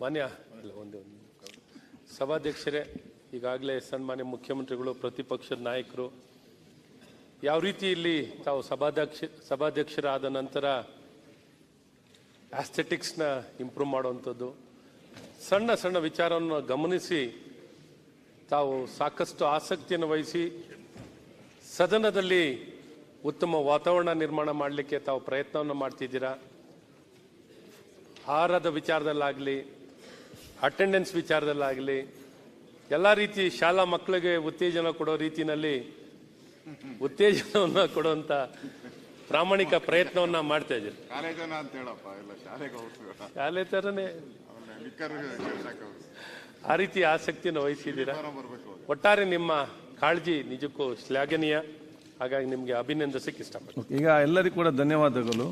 ಮಾನ್ಯ ಒಂದು ಸಭಾಧ್ಯಕ್ಷರೇ, ಈಗಾಗಲೇ ಸನ್ಮಾನ್ಯ ಮುಖ್ಯಮಂತ್ರಿಗಳು, ಪ್ರತಿಪಕ್ಷದ ನಾಯಕರು, ಯಾವ ರೀತಿ ಇಲ್ಲಿ ತಾವು ಸಭಾಧ್ಯಕ್ಷ, ಸಭಾಧ್ಯಕ್ಷರಾದ ನಂತರ ಆಸ್ಥೆಟಿಕ್ಸ್ನ ಇಂಪ್ರೂವ್ ಮಾಡುವಂಥದ್ದು, ಸಣ್ಣ ಸಣ್ಣ ವಿಚಾರವನ್ನು ಗಮನಿಸಿ ತಾವು ಸಾಕಷ್ಟು ಆಸಕ್ತಿಯನ್ನು ವಹಿಸಿ ಸದನದಲ್ಲಿ ಉತ್ತಮ ವಾತಾವರಣ ನಿರ್ಮಾಣ ಮಾಡಲಿಕ್ಕೆ ತಾವು ಪ್ರಯತ್ನವನ್ನು ಮಾಡ್ತಿದ್ದೀರಾ? ಆಹಾರದ ವಿಚಾರದಲ್ಲಾಗಲಿ ಅಟೆಂಡೆನ್ಸ್ ವಿಚಾರದಲ್ಲಾಗಲಿ ಎಲ್ಲ ರೀತಿ ಶಾಲಾ ಮಕ್ಕಳಿಗೆ ಉತ್ತೇಜನ ಕೊಡೋ ರೀತಿಯಲ್ಲಿ ಉತ್ತೇಜನವನ್ನು ಕೊಡುವಂಥ ಪ್ರಾಮಾಣಿಕ ಪ್ರಯತ್ನವನ್ನ ಮಾಡ್ತಾ ಇದ್ದೀರಿ. ಶಾಲೆಗೆ ಶಾಲೆ ಥರನೇ ಆ ರೀತಿ ಆಸಕ್ತಿನ ವಹಿಸಿದ್ದೀರಾ. ಒಟ್ಟಾರೆ ನಿಮ್ಮ ಕಾಳಜಿ ನಿಜಕ್ಕೂ ಶ್ಲಾಘನೀಯ. ಹಾಗಾಗಿ ನಿಮಗೆ ಅಭಿನಂದಿಸಕ್ಕೆ ಇಷ್ಟಪಡ್ತೀನಿ. ಈಗ ಎಲ್ಲರಿಗೂ ಕೂಡ ಧನ್ಯವಾದಗಳು.